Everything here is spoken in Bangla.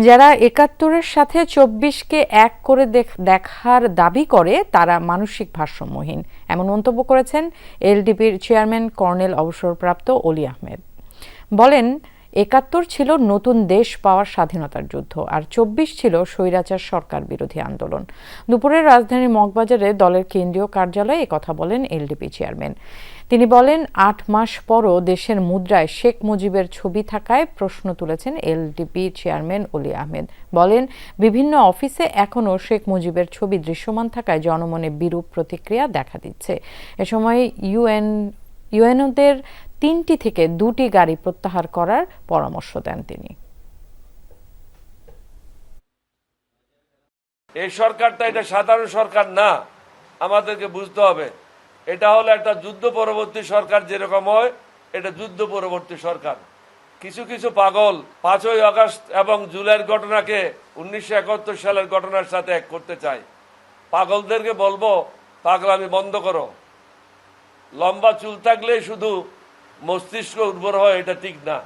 যারা একাত্তরের সাথে চব্বিশকে এক করে দেখ- দেখার দাবি করে, তারা মানসিক ভারসাম্যহীন। এমন মন্তব্য করেছেন এলডিপির চেয়ারম্যান কর্নেল অবসরপ্রাপ্ত অলি আহমেদ। বলেন একাত্তর ছিল নতুন দেশ পাওয়ার স্বাধীনতার যুদ্ধ, আর চব্বিশ ছিল স্বৈরাচার সরকার বিরোধী আন্দোলন। দুপুরের রাজধানীর মগবাজারে দলের কেন্দ্রীয় কার্যালয়ে কথা বলেন এলডিপি চেয়ারম্যান। তিনি বলেন, আট মাস পরও দেশের মুদ্রায় শেখ মুজিবের ছবি থাকায় প্রশ্ন তুলেছেন এলডিপি চেয়ারম্যান অলি আহমেদ। বলেন, বিভিন্ন অফিসে এখনও শেখ মুজিবের ছবি দৃশ্যমান থাকায় জনমনে বিরূপ প্রতিক্রিয়া দেখা দিচ্ছে। এ সময় ইউএন, ইউএনওদের তিনটি থেকে দুটি গাড়ি প্রত্যাহার করার পরামর্শ দেন তিনি। এই সরকারটা এটা সাধারণ সরকার না। আমাদেরকে বুঝতে হবে। এটা হলো একটা যুদ্ধ পরবর্তী সরকার যেরকম হয়, এটা যুদ্ধ পরবর্তী সরকার। কিছু কিছু পাগল পাঁচই আগস্ট এবং জুলাইয়ের ঘটনাকে উনিশশো একাত্তর সালের ঘটনার সাথে এক করতে চায়। পাগলদেরকে বলব, পাগলামি বন্ধ করো। লম্বা চুল থাকলে শুধু মস্তিষ্ক উর্বর হয় এটা ঠিক না।